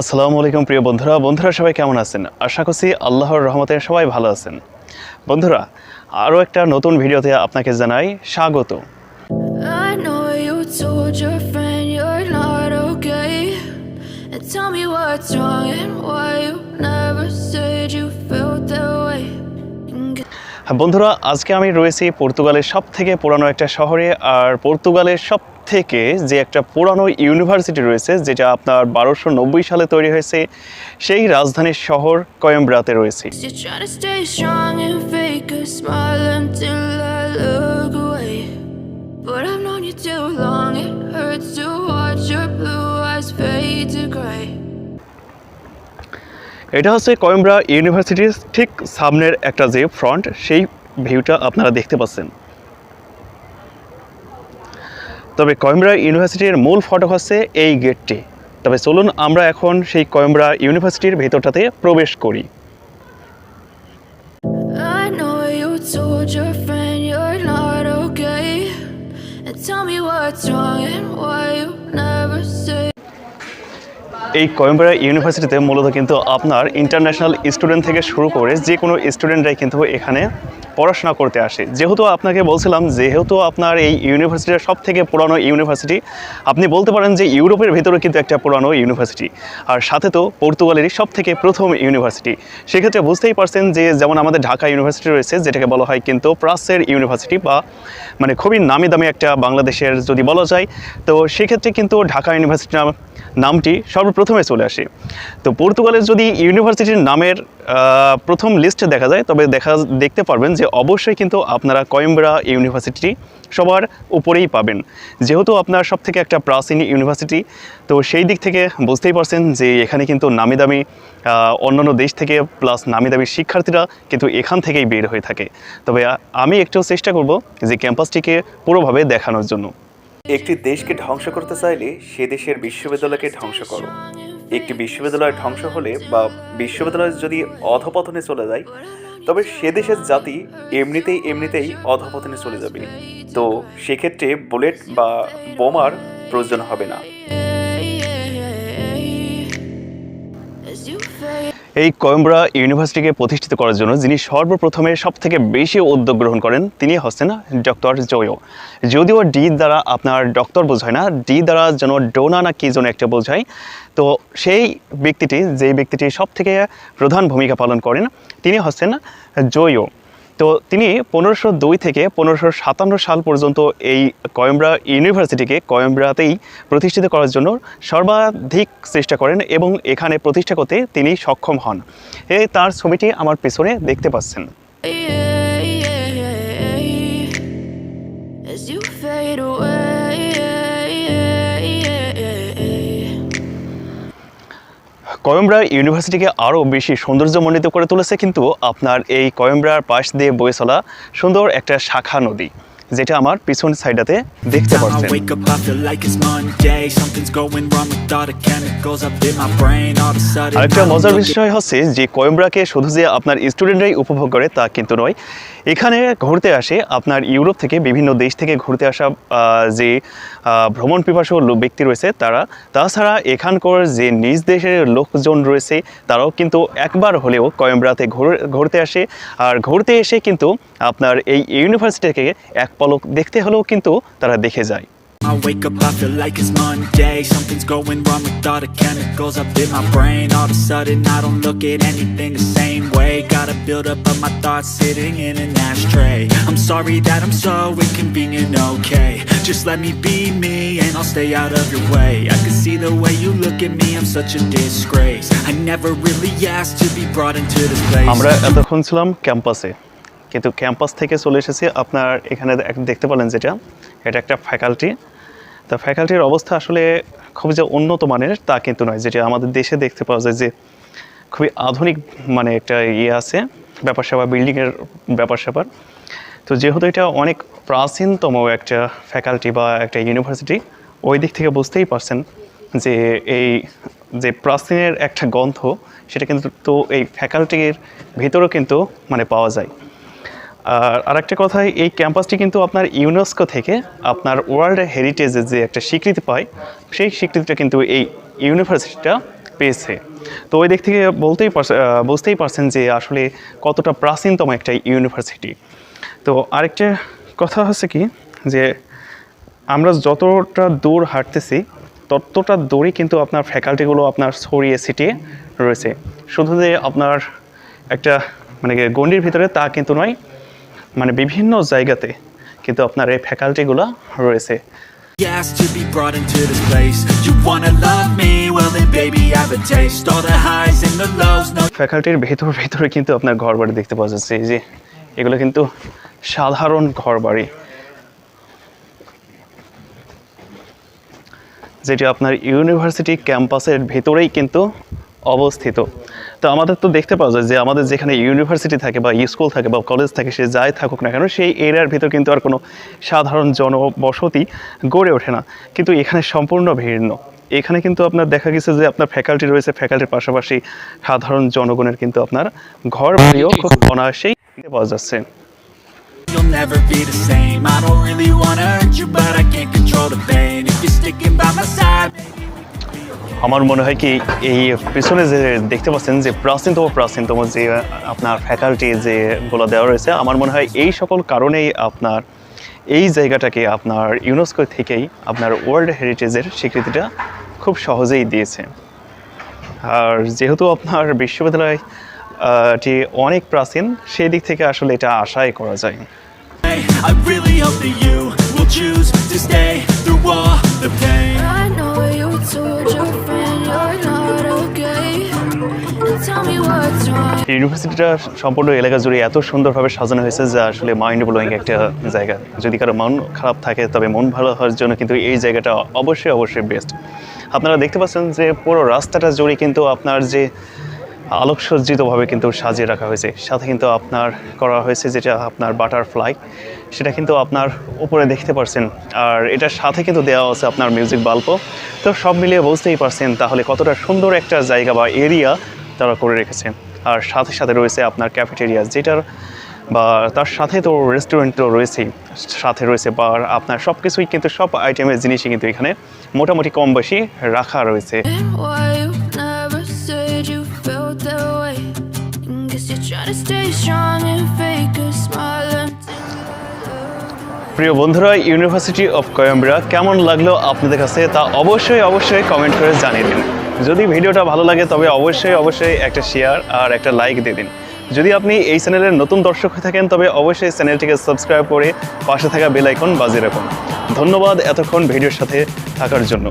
আসসালামু আলাইকুম প্রিয় বন্ধুরা। বন্ধুরা সবাই কেমন আছেন? আশা করছি আল্লাহর রহমতে সবাই ভালো আছেন। বন্ধুরা আরও একটা নতুন ভিডিওতে আপনাকে জানাই স্বাগত। বন্ধুরা আজকে আমি রয়েছি পর্তুগালের সব থেকে পুরানো একটা শহরে আর পর্তুগালের সব থেকে যে একটা পুরানো ইউনিভার্সিটি রয়েছে যেটা আপনার বারোশো সালে তৈরি হয়েছে সেই রাজধানীর শহর কয়েম্বরাতে রয়েছে। এটা হচ্ছে কয়েম্বরা ইউনিভার্সিটির ঠিক সামনের একটা যে ফ্রন্ট সেই ভিউটা আপনারা দেখতে পাচ্ছেন। তবে কয়েম্বরা ইউনিভার্সিটির মূল ফটক হচ্ছে এই গেটটি। তবে চলুন আমরা এখন সেই কয়েম্বরা ইউনিভার্সিটির ভেতরটাতে প্রবেশ করি। এই কয়েম্ব্রা ইউনিভার্সিটিতে মূলত কিন্তু আপনার ইন্টারন্যাশনাল স্টুডেন্ট থেকে শুরু করে যে কোনো স্টুডেন্টরাই কিন্তু এখানে পড়াশোনা করতে আসে। যেহেতু আপনাকে বলছিলাম, যেহেতু আপনার এই ইউনিভার্সিটিটা সব থেকে পুরানো ইউনিভার্সিটি, আপনি বলতে পারেন যে ইউরোপের ভেতরে কিন্তু একটা পুরানো ইউনিভার্সিটি। আর সাথে তো পর্তুগালেরই সব থেকে প্রথম ইউনিভার্সিটি। সেক্ষেত্রে বুঝতেই পারছেন যে যেমন আমাদের ঢাকা ইউনিভার্সিটি রয়েছে, যেটাকে বলা হয় কিন্তু প্রাচ্যের ইউনিভার্সিটি বা মানে খুবই নামি দামি একটা বাংলাদেশের যদি বলা যায়, তো সেক্ষেত্রে কিন্তু ঢাকা ইউনিভার্সিটি নামটি সর্বপ্রথমে চলে আসে। তো পর্তুগালের যদি ইউনিভার্সিটির নামের প্রথম লিস্টে দেখা যায়, তবে দেখা, দেখতে পারবেন যে অবশ্যই কিন্তু আপনারা কয়েম্বরা ইউনিভার্সিটি সবার উপরেই পাবেন। যেহেতু আপনার সব থেকে একটা প্রাচীন ইউনিভার্সিটি, তো সেই দিক থেকে বুঝতেই পারছেন যে এখানে কিন্তু নামি দামি অন্যান্য দেশ থেকে প্লাস নামি দামি শিক্ষার্থীরা কিন্তু এখান থেকেই বের হয়ে থাকে। তবে আমি একটু চেষ্টা করব যে ক্যাম্পাসটিকে পুরোভাবে দেখানোর জন্য। একটি দেশকে ধ্বংস করতে চাইলে সে দেশের বিশ্ববিদ্যালয়কে ধ্বংস করো একটি বিশ্ববিদ্যালয় ধ্বংস হলে বা বিশ্ববিদ্যালয় যদি অধপতনে চলে যায়, তবে সে দেশের জাতি এমনিতেই এমনিতেই অধপতনে চলে যাবে তো সেক্ষেত্রে বুলেট বা বোমার প্রয়োজন হবে না. এই কয়েম্বরা ইউনিভার্সিটিকে প্রতিষ্ঠিত করার জন্য যিনি সর্বপ্রথমে সব থেকে বেশি উদ্যোগ গ্রহণ করেন, তিনি হচ্ছেন ডক্টর জয়ো যদিও ডি দ্বারা আপনার ডক্টর বোঝায় না, ডি দ্বারা যেন ডোনা না কি যেন একটা বোঝায়, তো সেই ব্যক্তিটি, যেই ব্যক্তিটি সব থেকে প্রধান ভূমিকা পালন করেন, তিনি হচ্ছেন জয়ো তো তিনি পনেরোশো দুই থেকে পনেরোশো সাতান্ন সাল পর্যন্ত এই কয়েম্ব্রা ইউনিভার্সিটিকে কয়েম্ব্রাতেই প্রতিষ্ঠিত করার জন্য সর্বাধিক চেষ্টা করেন এবং এখানে প্রতিষ্ঠা করতে তিনি সক্ষম হন। এই তার ছবিটি আমার পেছনে দেখতে পাচ্ছেন। কয়েম্ব্রা ইউনিভার্সিটিকে আরও বেশি সৌন্দর্যমণ্ডিত করে তুলেছে কিন্তু আপনার এই কয়েম্ব্রার পাশ দিয়ে বয়ে চলা সুন্দর একটা শাখা নদী যেটা আমার পিছন সাইডাতে দেখতে পাচ্ছেন। আরেকটা মজার বিষয় হচ্ছে যে কয়েম্ব্রাকে শুধু যে আপনার স্টুডেন্টরাই উপভোগ করে তা কিন্তু নয় এখানে ঘুরতে আসে আপনার ইউরোপ থেকে বিভিন্ন দেশ থেকে ঘুরতে আসা যে ভ্রমণ পিপাসু ব্যক্তি রয়েছে তারা। তাছাড়া এখানকার যে নিজ দেশের লোকজন রয়েছে, তারাও কিন্তু একবার হলেও কয়েম্বরাতে ঘুর- ঘুরতে আসে। আর ঘুরতে এসে কিন্তু আপনার এই ইউনিভার্সিটিকে এক পলক দেখতে হলেও কিন্তু তারা দেখে যায়। I wake up, I feel like it's Monday. Something's going wrong with all the chemicals up in my brain. All of a sudden, I don't look at anything the same way. Gotta build up of my thoughts sitting in an ashtray. I'm sorry that I'm so inconvenient, okay? Just let me be me and I'll stay out of your way. I can see the way you look at me, I'm such a disgrace. I never really asked to be brought into this place. আমরা এতক্ষণ ছিলাম ক্যাম্পাসে কিন্তু campus থেকে চলে এসেছি আপনার এখানে দেখতে পেলেন যেটা এটা একটা ফ্যাকাল্টি তো ফ্যাকাল্টির অবস্থা আসলে খুব যে উন্নত মানের, তা কিন্তু নয়। যেটা আমাদের দেশে দেখতে পাওয়া যায় যে খুবই আধুনিক মানে একটা ইয়ে আছে ব্যাপার স্যাপার বিল্ডিংয়ের ব্যাপার স্যাপার তো যেহেতু এটা অনেক প্রাচীনতম একটা ফ্যাকাল্টি বা একটা ইউনিভার্সিটি ওই দিক থেকে বুঝতেই পারছেন যে এই যে প্রাচীনের একটা গন্ধ, সেটা কিন্তু তো এই ফ্যাকাল্টির ভিতরেও কিন্তু মানে পাওয়া যায়। আর আরেকটা কথা, এই ক্যাম্পাসটি কিন্তু আপনার ইউনেস্কো থেকে আপনার ওয়ার্ল্ড হেরিটেজের যে একটা স্বীকৃতি পায়, সেই স্বীকৃতিটা কিন্তু এই ইউনিভার্সিটিটা পেয়েছে। তো ওই দিক থেকে বলতেই বুঝতেই পারছেন যে আসলে কতটা প্রাচীনতম একটা ইউনিভার্সিটি। তো আরেকটা কথা হচ্ছে কি, যে আমরা যতটা দূর হাঁটতেছি, ততটা দূরই কিন্তু আপনার ফ্যাকাল্টিগুলো আপনার ছড়িয়ে ছিটিয়ে রয়েছে। শুধু যে আপনার একটা মানে গণ্ডির ভিতরে তা কিন্তু নয় মানে বিভিন্ন জায়গাতে কিন্তু আপনার এই ফ্যাকাল্টিগুলো রয়েছে asked to be brought into this place. You wanna love me? Well then, baby, have a taste. All the highs and the lows. No, ফ্যাকাল্টির ভেতর ভেতরে কিন্তু আপনার ঘর বাড়ি দেখতে পাওয়া যাচ্ছে এই যে এগুলো কিন্তু সাধারণ ঘর বাড়ি যেটি আপনার ইউনিভার্সিটি ক্যাম্পাসের ভেতরেই কিন্তু অবস্থিত তো আমাদের তো দেখতে পাওয়া যায় যে আমাদের যেখানে ইউনিভার্সিটি থাকে বা স্কুল থাকে বা কলেজ থাকে সে যাই থাকুক না কেন সেই এরিয়ার ভিতর কিন্তু আর কোনো সাধারণ জনবসতি গড়ে ওঠে না কিন্তু এখানে সম্পূর্ণ ভিন্ন এখানে কিন্তু আপনার দেখা গেছে যে আপনার ফ্যাকাল্টি রয়েছে ফ্যাকাল্টির পাশাপাশি সাধারণ জনগণের কিন্তু আপনার ঘর বাড়িও খুব অনায়াসেই দেখতে পাওয়া যাচ্ছে you'll never be the same. I don't really wanna hurt you, but I can't control the pain. If you're sticking by my side. আমার মনে হয় কি এই পিছনে যে দেখতে পাচ্ছেন যে প্রাচীনতম প্রাচীনতম যে আপনার ফ্যাকাল্টি যেগুলো দেওয়া রয়েছে আমার মনে হয় এই সকল কারণেই আপনার এই জায়গাটাকে আপনার ইউনেস্কো থেকেই আপনার ওয়ার্ল্ড হেরিটেজের স্বীকৃতিটা খুব সহজেই দিয়েছে আর যেহেতু আপনার বিশ্ববিদ্যালয় আহ, টি অনেক প্রাচীন সেই দিক থেকে আসলে এটা আশাই করা যায় I really hope that you will choose to stay through all the pain. I know you told your ইউনিভার্সিটিটা সম্পূর্ণ এলাকা জুড়ে এত সুন্দরভাবে সাজানো হয়েছে যা আসলে মাইন্ড ব্লোয়িং একটা জায়গা। যদি কারও মন খারাপ থাকে, তবে মন ভালো হওয়ার জন্য কিন্তু এই জায়গাটা অবশ্যই অবশ্যই বেস্ট আপনারা দেখতে পাচ্ছেন যে পুরো রাস্তাটা জুড়ে কিন্তু আপনার যে আলোকসজ্জিতভাবে কিন্তু সাজিয়ে রাখা হয়েছে। সাথে কিন্তু আপনার করা হয়েছে যেটা আপনার বাটারফ্লাই সেটা কিন্তু আপনার উপরে দেখতে পারছেন। আর এটার সাথে কিন্তু দেওয়া আছে আপনার মিউজিক বাল্বও তো সব মিলিয়ে বুঝতেই পারছেন তাহলে কতটা সুন্দর একটা জায়গা বা এরিয়া তারা করে রেখেছে। আর সাথে সাথে রয়েছে আপনার ক্যাফেটেরিয়া যেটার বা তার সাথে তো রেস্টুরেন্ট তো রয়েছেই। সাথে রয়েছে বার আপনার সব কিছুই কিন্তু সব আইটেমের জিনিসই কিন্তু এখানে মোটামুটি কম বেশি রাখা রয়েছে। প্রিয় বন্ধুরা ইউনিভার্সিটি অফ কয়াম্বরা কেমন লাগল আপনাদের কাছে তা অবশ্যই অবশ্যই কমেন্ট করে জানিয়ে দিন। যদি ভিডিওটা ভালো লাগে, তবে অবশ্যই অবশ্যই একটা শেয়ার আর একটা লাইক দিয়ে দিন। যদি আপনি এই চ্যানেলের নতুন দর্শক হয়ে থাকেন, তবে অবশ্যই চ্যানেলটিকে সাবস্ক্রাইব করে পাশে থাকা বেল আইকন বাজিয়ে রাখুন। ধন্যবাদ এতক্ষণ ভিডিওর সাথে থাকার জন্য।